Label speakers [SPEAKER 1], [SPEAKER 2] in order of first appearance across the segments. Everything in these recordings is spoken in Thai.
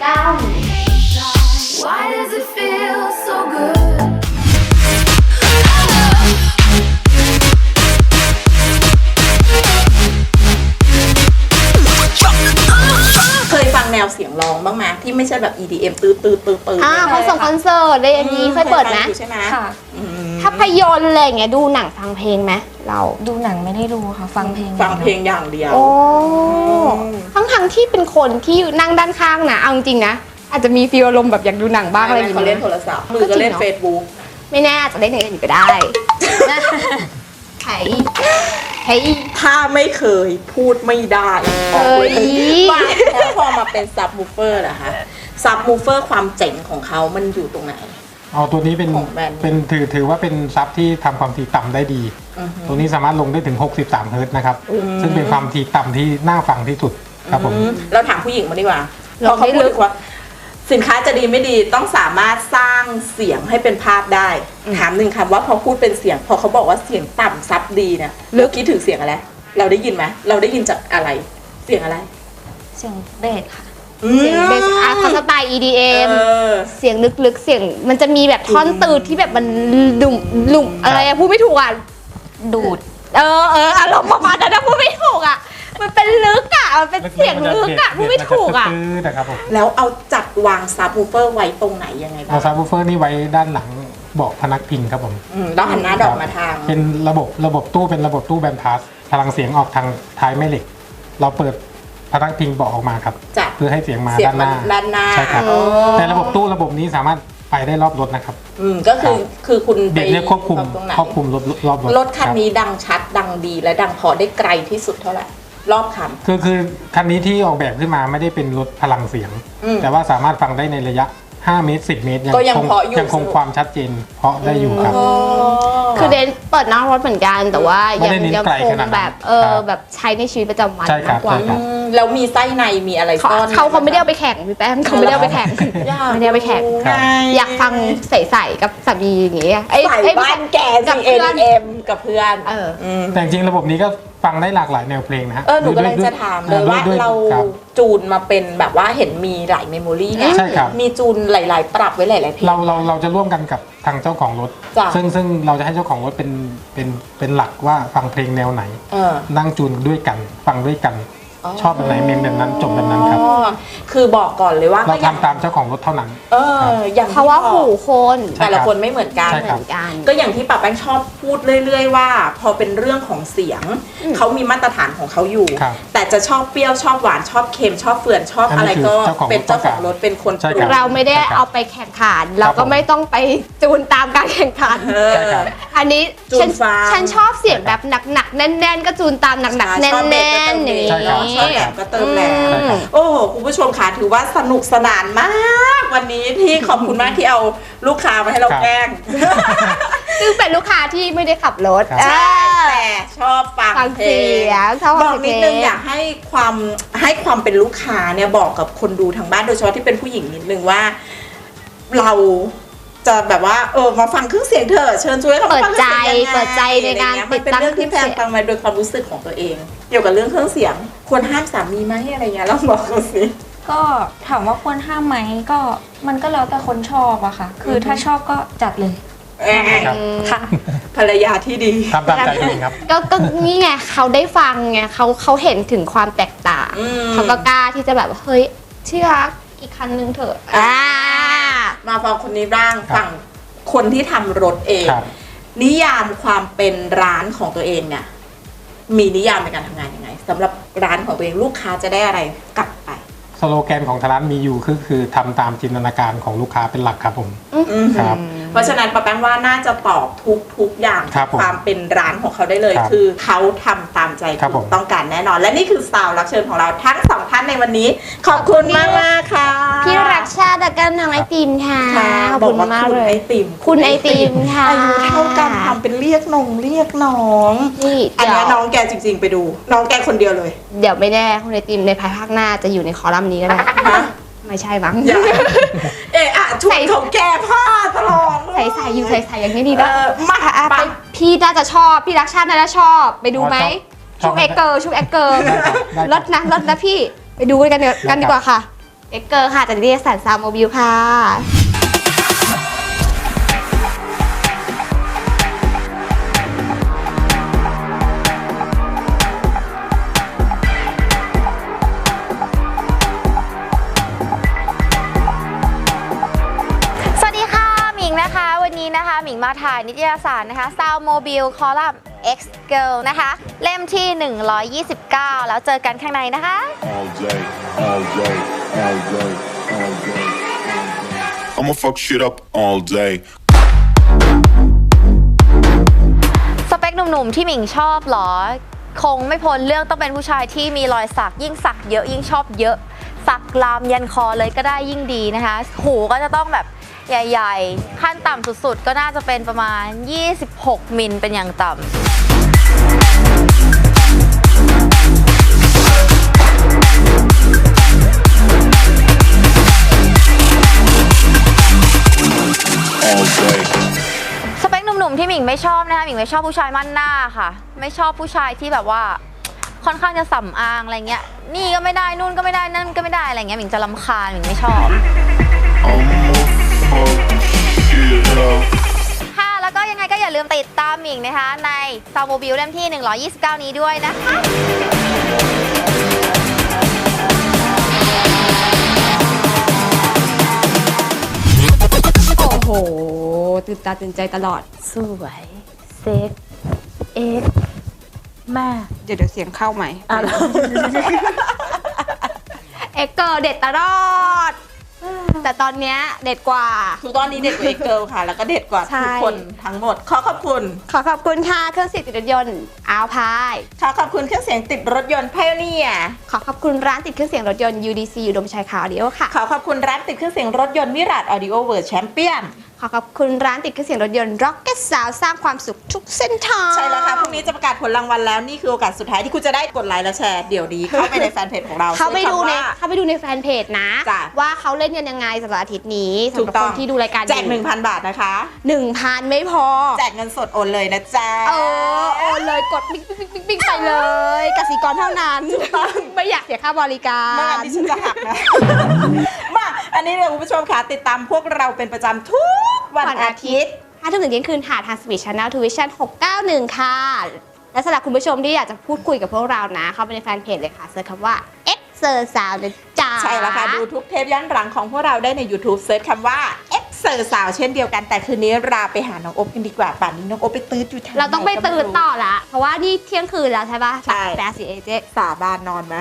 [SPEAKER 1] ใหญ่9นิ้ว
[SPEAKER 2] Why does it feel so good?
[SPEAKER 3] เคยฟังแนวเสียงร้องบ้างไหมที่ไม่ใช่แบบ EDM ตื้อตื้อตื้อตื้อ
[SPEAKER 1] อ่าคอนเสิร์ตคอนเสิร์ตอะไรอย่างนี้เคยเปิดไหม
[SPEAKER 3] ฟังอยู่ใช่ไหม
[SPEAKER 4] ค่ะ
[SPEAKER 3] อืม
[SPEAKER 1] ภาพยนตร์อะไรอย่างเงี้ยดูหนังฟังเพลงไหม เรา
[SPEAKER 4] ดูหนังไม่ได้ดูค่ะ ฟังเพลง
[SPEAKER 3] ฟังเพลงอย่างเดียว
[SPEAKER 1] โอ้
[SPEAKER 3] ม
[SPEAKER 1] ทั้งทั้งๆที่เป็นคนที่นั่งด้านข้างนะเอาจริงๆนะอาจจะมีฟีลอารมณ์แบบอยากดูหนังบ้างอะไรอย่าง
[SPEAKER 3] เขา
[SPEAKER 1] เงี้
[SPEAKER 3] เล่น
[SPEAKER 1] ย
[SPEAKER 3] โทรศัพท์มือก็เล่น
[SPEAKER 1] ก็จริงเนอะ
[SPEAKER 3] เฟซบุ๊ก
[SPEAKER 1] ไม่แน่อาจจะเล่นอย่างอื่นก็ได้ไข่ไข่
[SPEAKER 3] ถ้าไม่เคยพูดไม่ได้
[SPEAKER 1] เอ้ย
[SPEAKER 3] มาแล้วพอมาเป็นซับมูเฟอร์นะคะซับมูเฟอร์ความเจ๋งของเขามันอยู่ตรงไหน
[SPEAKER 5] เอาตัวนี้เป็น
[SPEAKER 3] ของแบรนด์
[SPEAKER 5] เป็นถือถือว่าเป็นซับที่ทำความถี่ต่ำได้ดี
[SPEAKER 3] อือฮึ
[SPEAKER 5] ตัวนี้สามารถลงได้ถึง 63 เฮิร์ตซ์นะครับ
[SPEAKER 3] อืม
[SPEAKER 5] ซึ่งเป็นความถี่ต่ำที่น่าฟังที่สุดครับผม
[SPEAKER 3] อืมเราถามผู้หญิงมาดีกว่า
[SPEAKER 1] ล
[SPEAKER 3] พ
[SPEAKER 1] อ
[SPEAKER 3] องเขา
[SPEAKER 1] ให้
[SPEAKER 3] พูด
[SPEAKER 1] ลึก
[SPEAKER 3] ถึงว่า สินค้าจะดีไม่ดีต้องสามารถสร้างเสียงให้เป็นภาพได้ ถามหนึ่งคำว่าพอพูดเป็นเสียง พอเขาบอกว่าเสียงต่ำซับดีเนี่ยเราคิดถึงเสียงอะไร เราได้ยินไหมเราได้ยินจากอะไร เสียงอะไร
[SPEAKER 4] เสียงเบสค่ะ
[SPEAKER 1] เสียงเบสอาร์เขาสไตล์
[SPEAKER 3] เอ
[SPEAKER 1] EDM
[SPEAKER 3] อ
[SPEAKER 1] เสียงลึกๆ เสียงมันจะมีแบบท่อนตืดที่แบบมันดุ่มลุ่มอะไรอะพูดไม่ถูกอะ
[SPEAKER 4] ดูด
[SPEAKER 1] เออเอออารมณ์ประมาณนั้นนะพูดไม่ถูกอะ มันเป็นลึกอะมันเป็นเสียงลึกอะพูดไม่ถูกอะ
[SPEAKER 5] ตื้อๆนะครับผม
[SPEAKER 3] แล้วเอาจัดวางซับวูเฟอร์ไว้ตรงไหนยังไงบ้า
[SPEAKER 5] เอา
[SPEAKER 3] ง
[SPEAKER 5] ซับวูเฟอร์นี่ไว้ด้านหลังเบาะพนักพิงครับผม
[SPEAKER 3] อืมแล้วหันหน้าดอกมาทาง
[SPEAKER 5] เป็นระบบระบบตู้เป็นระบบตู้แบนพาสพลังเสียงออกทางท้ายแม่เหล็ก เราเปิดพนักพิงเบาะออกมาครับ
[SPEAKER 3] จัด
[SPEAKER 5] เพื่อให้เสียงมา
[SPEAKER 3] เสียง
[SPEAKER 5] ด้านห
[SPEAKER 3] มัน
[SPEAKER 5] น้า
[SPEAKER 3] ด้านหน้า
[SPEAKER 5] ใช่ครับ
[SPEAKER 3] อ๋อ
[SPEAKER 5] แต่ระบบตู้ระบบนี้สามารถ ไปได้รอบรถนะครับ
[SPEAKER 3] อืมก็คือคือคุณ
[SPEAKER 5] เบรกเนี่ยควบคุม
[SPEAKER 3] ตรงไหน
[SPEAKER 5] ควบคุมรถรอบรถ
[SPEAKER 3] รถคัน
[SPEAKER 5] รับ
[SPEAKER 3] นี้ดังชัดดังดีและดังพอได้ไกลที่สุดเท่าไหร่รอบคัน
[SPEAKER 5] คือคือคันนี้ที่ออกแบบขึ้นมาไม่ได้เป็นรถพลังเสียง
[SPEAKER 3] อืม
[SPEAKER 5] แต่ว่าสามารถฟังได้ในระยะ 5 เมตร 10 เมตร
[SPEAKER 3] ก็ยัง
[SPEAKER 5] คง
[SPEAKER 3] เพราะอยู่
[SPEAKER 5] ยังคงความชัดเจนเพราะได้อยู่ครับ
[SPEAKER 1] คือเดนเปิดหน้ารถเหมือนกันแต่ว่า
[SPEAKER 5] ไม่
[SPEAKER 1] ยัง
[SPEAKER 5] ได้เน้น
[SPEAKER 1] ยัง
[SPEAKER 5] ไกล
[SPEAKER 1] คง
[SPEAKER 5] ขนาดนั้น
[SPEAKER 1] แบบเออ
[SPEAKER 5] ครับ
[SPEAKER 1] แบบใช้ในชีวิตประจำวัน
[SPEAKER 5] ใช่ครั
[SPEAKER 1] มา
[SPEAKER 5] บ
[SPEAKER 1] กกว่า
[SPEAKER 5] ใช่ครับ
[SPEAKER 3] อืมแล้วมีไส้ในมีอะไร
[SPEAKER 1] เขา
[SPEAKER 3] ซ่อน
[SPEAKER 1] เขาเขาไม่ได้เอาไปแข่งพี่แป้งเขาไม่ได้เอาไปแข่ง
[SPEAKER 3] อยาก
[SPEAKER 1] ไม่ได้เอาไปแข่ง
[SPEAKER 5] ครับ
[SPEAKER 3] ไอ
[SPEAKER 1] ยากฟังใส่ๆกับสามีอย่างเงี้ยไอ้
[SPEAKER 3] ใส่
[SPEAKER 1] ไอ้
[SPEAKER 3] บ้านแก
[SPEAKER 1] กับ
[SPEAKER 3] สิ
[SPEAKER 1] เพื่อน
[SPEAKER 3] ADM กับเพื่อน
[SPEAKER 1] เออ
[SPEAKER 3] ม
[SPEAKER 5] แต่จริงๆระบบนี้ก็ ฟังได้หลากหลายแนวเพลงนะฮะ
[SPEAKER 3] เออหนู
[SPEAKER 5] ด้วย
[SPEAKER 3] กำลัง
[SPEAKER 5] ด้วย
[SPEAKER 3] จะถามเลยว่า
[SPEAKER 5] ด้วย
[SPEAKER 3] เรา
[SPEAKER 5] ครับ
[SPEAKER 3] จูนมาเป็นแบบว่าเห็นมีหลายเมมโมรี่เนี่ย
[SPEAKER 5] ใช่ครับ
[SPEAKER 3] มีจูนหลาย ๆ ปรับไว้หลาย ๆ เพลง
[SPEAKER 5] เราเราเราจะร่วมกันกับทางเจ้าของรถ
[SPEAKER 3] จ้ะ
[SPEAKER 5] ซึ่งซึ่งเราจะให้เจ้าของรถเป็นเป็นเป็นหลักว่าฟังเพลงแนวไหน
[SPEAKER 3] เออ
[SPEAKER 5] นั่งจูนด้วยกันฟังด้วยกัน
[SPEAKER 3] อ๋อ
[SPEAKER 5] ชอบแบบไหนเมมแบบนั้นจบแบบนั้นครับ
[SPEAKER 3] อ๋อคือบอกก่อนเลยว่า
[SPEAKER 5] เรา
[SPEAKER 3] ก็อย่าง
[SPEAKER 5] ทำตามเจ้าของรถเท่านั้น
[SPEAKER 3] เอออย่างที่
[SPEAKER 1] เพราะว่า
[SPEAKER 3] บอก
[SPEAKER 1] หูคน
[SPEAKER 5] ใช่
[SPEAKER 3] แต่ละคนไม่เหมือนกัน
[SPEAKER 5] ใช่
[SPEAKER 1] เห
[SPEAKER 5] ครั
[SPEAKER 1] มื
[SPEAKER 5] บ
[SPEAKER 1] อนกัน
[SPEAKER 3] ก็อย่างที่ป้าแป้งชอบพูดเรื่อย ๆ ว่า พอเป็นเรื่องของเสียง
[SPEAKER 1] อืม
[SPEAKER 3] เขามีมาตรฐานของเขาอยู่
[SPEAKER 5] ครับ
[SPEAKER 3] แต่จะชอบเปรี้ยวชอบหวานชอบเค็มชอบเฟื่อนชอบ
[SPEAKER 5] อันนี้
[SPEAKER 3] อะไรก็
[SPEAKER 5] คือเจ้าของ
[SPEAKER 3] เป็นเจ้าของ
[SPEAKER 5] รถ
[SPEAKER 3] รถเป็นคน
[SPEAKER 5] ใช่
[SPEAKER 3] ปรุ
[SPEAKER 5] ครั
[SPEAKER 3] ง
[SPEAKER 5] บ
[SPEAKER 1] เราไม่ได้เอาไปแข่งขัน เราก็ไม่ต้องไปจูนตามการแข่งขัน
[SPEAKER 3] เออ
[SPEAKER 5] ใช่ครับ
[SPEAKER 1] อันนี้
[SPEAKER 3] จูน
[SPEAKER 1] ฉัน
[SPEAKER 3] ฟัง
[SPEAKER 1] ฉันชอบเสียงแบบหนักๆแน่นๆ ก็จูนตามหนักๆแน่
[SPEAKER 3] ชอบเบส
[SPEAKER 1] นๆอย่าง
[SPEAKER 3] ก็
[SPEAKER 1] นี้
[SPEAKER 3] เติมเบสชอบแหลมก็เติมแหลม
[SPEAKER 5] ใช่ครับ
[SPEAKER 3] โอ้โหคุณผู้ชมค่ะถือว่าสนุกสนานมาก วันนี้ที่ขอบคุณมากที่เอาลูกค้ามาให้เรา
[SPEAKER 5] ครับ
[SPEAKER 3] แกล้ง
[SPEAKER 1] ซึ่งเป็นลูกค้าที่ไม่ได้ขับรถ
[SPEAKER 5] ครับ
[SPEAKER 1] เออ
[SPEAKER 3] แต่ชอบฟัง
[SPEAKER 1] ฟัง
[SPEAKER 3] เพล
[SPEAKER 1] เสียงชอบ
[SPEAKER 3] บอก
[SPEAKER 1] ฟังเพ
[SPEAKER 3] นิ
[SPEAKER 1] ล
[SPEAKER 3] ด
[SPEAKER 1] ง
[SPEAKER 3] นึงอยากให้ความให้ความเป็นลูกค้าเนี่ยบอกกับคนดูทางบ้านโดยเฉพาะที่เป็นผู้หญิงนิดนึงว่า เรา จะแบบว่าเออมาฟังเครื่องเสียงเถอะเชิญชวนให้เขามาฟังเครื่องสียงยังไง
[SPEAKER 1] เปิดใจในการ
[SPEAKER 3] อะไรเงี้ยมันเป็นเรื่องที่แพงฟังมาโดยความรู้สึกของตัวเอง เกี่ยวกับเรื่องเครื่องเสียง ควรห้ามสามีไหมอะไรเงี้ยเราบอกเขาสิ
[SPEAKER 4] ก็ถามว่าควรห้ามไหมก็มันก็แล้วแต่คนชอบอะค่ะ คือถ้าชอบก็จัดเลย
[SPEAKER 3] เอ้ย
[SPEAKER 5] ครับ
[SPEAKER 4] ค่ะ
[SPEAKER 3] ภรรยาที่ดี
[SPEAKER 5] ทำตามใจตัวเองครับ
[SPEAKER 1] ก็ก็นี่ไงเขาได้ฟังไงเขาเขาเห็นถึงความแตกต่าง
[SPEAKER 3] อืม
[SPEAKER 1] เขาก็กล้าที่จะแบบเฮ้ยที่รักอีกคันนึงเถอะอ่า
[SPEAKER 3] มาฟังคนนี้บ้าง
[SPEAKER 5] ครับ
[SPEAKER 3] ฝั่งคนที่ทำรถเอง
[SPEAKER 5] ครับ
[SPEAKER 3] นิยามความเป็นร้านของตัวเองเนี่ยมีนิยามในการทำงานยังไงสำหรับร้านของตัวเองลูกค้าจะได้อะไรกลับไป
[SPEAKER 5] สโลแกนของทางร้านมีอยู่คือคือทำตามจินตนาการของลูกค้าเป็นหลักครับผม
[SPEAKER 3] อืม
[SPEAKER 5] ครับ
[SPEAKER 3] เพราะฉะนั้นป้าแป้งว่าน่าจะตอบทุกทุกอย่าง
[SPEAKER 5] ครับผม
[SPEAKER 3] ความเป็นร้านของเขาได้เลย
[SPEAKER 5] ครับ
[SPEAKER 3] คือเขาทำตามใจ
[SPEAKER 5] ครับ
[SPEAKER 3] คุณ
[SPEAKER 5] ผม
[SPEAKER 3] ต้องการแน่นอน และนี่คือสาวรับเชิญของเราทั้งสองท่านในวันนี้ ขอบคุณมากมากๆค่ะ
[SPEAKER 1] พี่รัก ชาติและกันน้องไอติมค่ะ
[SPEAKER 3] ค่ะ
[SPEAKER 1] ขอบ
[SPEAKER 3] บอก
[SPEAKER 1] คุณ
[SPEAKER 3] ว่า
[SPEAKER 1] มาก
[SPEAKER 3] คุณ
[SPEAKER 1] เล
[SPEAKER 3] ไอย ติม
[SPEAKER 1] คุณไอติมค่ะ
[SPEAKER 3] อายุเท่ากันทำเป็นเรียกนงเรียกน้อง
[SPEAKER 1] นี่
[SPEAKER 3] อัน
[SPEAKER 1] เดี๋ย
[SPEAKER 3] นี้
[SPEAKER 1] ว
[SPEAKER 3] น้องแกจริง ๆ ไปดู น้องแกคนเดียวเลย
[SPEAKER 1] เดี๋ยวไม่แน่คุณไอติมในภายภาคหน้าจะอยู่ในคอลัมน์นี้ก็ได้
[SPEAKER 3] ฮะ
[SPEAKER 1] ไม่ใช่มั้ง
[SPEAKER 3] อย่า เอะอะชุดเขาแก้ผ้าตลอด
[SPEAKER 1] ใส่ใส่อยู่ใส่ใส่อย่างนี้ดี
[SPEAKER 3] เอ
[SPEAKER 1] แล้ว
[SPEAKER 3] อมา
[SPEAKER 1] อะอะ
[SPEAKER 3] ไป
[SPEAKER 1] ไปพี่น่าจะชอบ พี่รักชาติน่าจะชอบ ไปดูไหม
[SPEAKER 5] อ๋อชอบ
[SPEAKER 1] ชุกเอ็กเกิร์ชุกเอ็กเกิร์
[SPEAKER 5] ได้ครับได้ครับ
[SPEAKER 1] รถนะรถนะพี่ไปดูกันเดี๋ยวกันดีกว่าค่ะ เอ็กเกอร์ค่ะจากนิตยสารซาวโมบิลค่ะ
[SPEAKER 6] สวัสดีค่ะหมิงนะคะ วันนี้นะคะหมิงมาถ่ายนิตยสารนะคะ Sound Mobile Column X Girl นะคะ เล่มที่ 129 แล้วเจอกันข้างในนะคะ
[SPEAKER 7] all day, all day, I'ma fuck shit up all day.
[SPEAKER 6] สเปคหนุ่มๆที่หมิงชอบเหรอ คงไม่พ้นเรื่องต้องเป็นผู้ชายที่มีรอยสักยิ่งสักเยอะยิ่งชอบเยอะ สักลามยันคอเลยก็ได้ยิ่งดีนะคะ หูก็จะต้องแบบใหญ่ ๆ ขั้นต่ำสุดๆ ก็น่าจะเป็นประมาณ 26 มิลเป็นอย่างต่ำ สเปคหนุ่มๆที่หมิงไม่ชอบนะคะหมิงไม่ชอบผู้ชายมั่นหน้าค่ะ ไม่ชอบผู้ชายที่แบบว่าค่อนข้างจะสำอางอะไรเงี้ย นี่ก็ไม่ได้นู่นก็ไม่ได้นั่นก็ไม่ได้อะไรเงี้ยหมิงจะรำคาญหมิงไม่ชอบค่ะแล้วก็ยังไงก็อย่าลืมติดตามหมิงนะคะในซาวโมบิลเล่มที่ 129 นี้ด้วยนะคะ
[SPEAKER 1] ตื่นตาตื่นใจตลอด
[SPEAKER 6] สวยเซ็กเอ็กแม่
[SPEAKER 1] เดี๋ยวเดี๋ยวเสียงเข้าไหมเอ็กเกอร์เด็ดตลอด แต่ตอนเนี้ยเด็ดกว่า
[SPEAKER 3] คือตอนนี้เด็กกว่าเอ็กเกิลค่ะ แล้วก็เด็ดกว่า
[SPEAKER 1] ใช่
[SPEAKER 3] ทุกคนทั้งหมด ขอขอบคุณ
[SPEAKER 1] ขอขอบคุณค่ะเครื่องเสียงติดรถยนต์อาวพาย
[SPEAKER 3] ขอขอบคุณเครื่องเสียงติดรถยนต์ไพโอเนีย
[SPEAKER 1] ขอขอบคุณร้านติดเครื่องเสียงรถยนต์ UDC อุดมชัยคาวเดียวค่ะ
[SPEAKER 3] ขอขอบคุณร้านติดเครื่องเสียงรถยนต์วิราดออดิโอเวิร์ดแชมเปี้ยน
[SPEAKER 1] ขอขอบคุณร้านติดเครื่องเสียงรถยนต์ Rocket Sound สร้างความสุขทุกเส้นทาง
[SPEAKER 3] ใช่แล้วค่ะพรุ่งนี้จะประกาศผลรางวัลแล้ว นี่คือโอกาสสุดท้ายที่คุณจะได้กดไลค์และแชร์เดี๋ยวนี้เข้าไปในแฟนเพจของเรา
[SPEAKER 1] เข้าไปดูใน
[SPEAKER 3] ซิร์ชคำว่า
[SPEAKER 1] เข้าไปดูในแฟนเพจนะ
[SPEAKER 3] จ้ะ
[SPEAKER 1] ว่าเขาเล่นกันยังไงสำหรับอาทิตย์นี้สำ
[SPEAKER 3] ถู
[SPEAKER 1] ห
[SPEAKER 3] ก
[SPEAKER 1] รับ
[SPEAKER 3] ต้
[SPEAKER 1] ค
[SPEAKER 3] อง
[SPEAKER 1] นที่ดูรายการ
[SPEAKER 3] แจก 1,000 บาทนะคะ
[SPEAKER 1] หนึ่งพันไม่พอ
[SPEAKER 3] แจกเงินสดโอนเลยนะจ๊ะ
[SPEAKER 1] เออโอนเลยกดปิ๊งปิ๊งปิ๊งปิ๊งปิ๊งไปเลยกสิกรเท่านั้น ไม่อยากเสียค่าบริกา
[SPEAKER 3] ไม่งั้น
[SPEAKER 1] ร
[SPEAKER 3] ดิฉันจะหักนะมา อันนี้เลยคุณผู้ชมค่ะติดตามพวกเราเป็นประจำทุกวัน
[SPEAKER 1] วัน
[SPEAKER 3] อา
[SPEAKER 1] อา
[SPEAKER 3] ทิ
[SPEAKER 1] ทิ
[SPEAKER 3] ต
[SPEAKER 1] ต
[SPEAKER 3] ย์
[SPEAKER 1] ย์ห้าทุ่มถึงเที่ยงคืนค่ะทางสปีชชั่นแนลทวิชั่น691 ค่ะ และสำหรับคุณผู้ชมที่อยากจะพูดคุยกับพวกเรานะ เข้าไปในแฟนเพจเลยค่ะเซิร์ชคำว่า X เซอร์สาวนะจ๊ะ
[SPEAKER 3] ใช่แล้วค่ะ ดูทุกเทปย้อนหลังของพวกเราได้ใน YouTube เซิร์ชคำว่า X เสิร์ฟสาวเช่นเดียวกัน แต่คืนนี้ราไปหาน้องโอ๊บกันดีกว่าป่านนี้น้องโอ๊บไปตื้ออยู่ทาง
[SPEAKER 1] เราต้องไปตื้อต่อละ เพราะว่านี่เที่ยงคืนแล้วใช่ปะ
[SPEAKER 3] ใช่
[SPEAKER 1] แปดสิบเอเจ
[SPEAKER 3] สาบานนอนไหม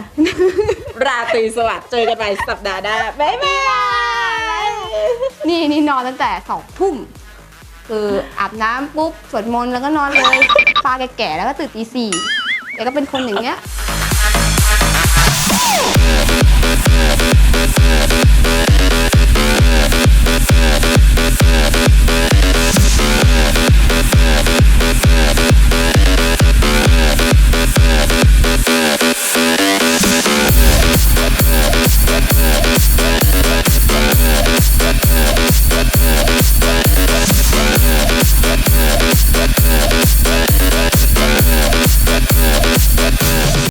[SPEAKER 3] ราตรีสวัสดิ์เจอกันใหม่สัปดาห์หน้าบ๊ายบาย
[SPEAKER 1] นี่นี่นอนตั้งแต่สองทุ่มคืออาบน้ำปุ๊บสวดมนต์แล้วก็นอนเลยปลาแก่แล้วก็ตื่นตีสี่แล้วก็เป็นคนอย่างเงี้ย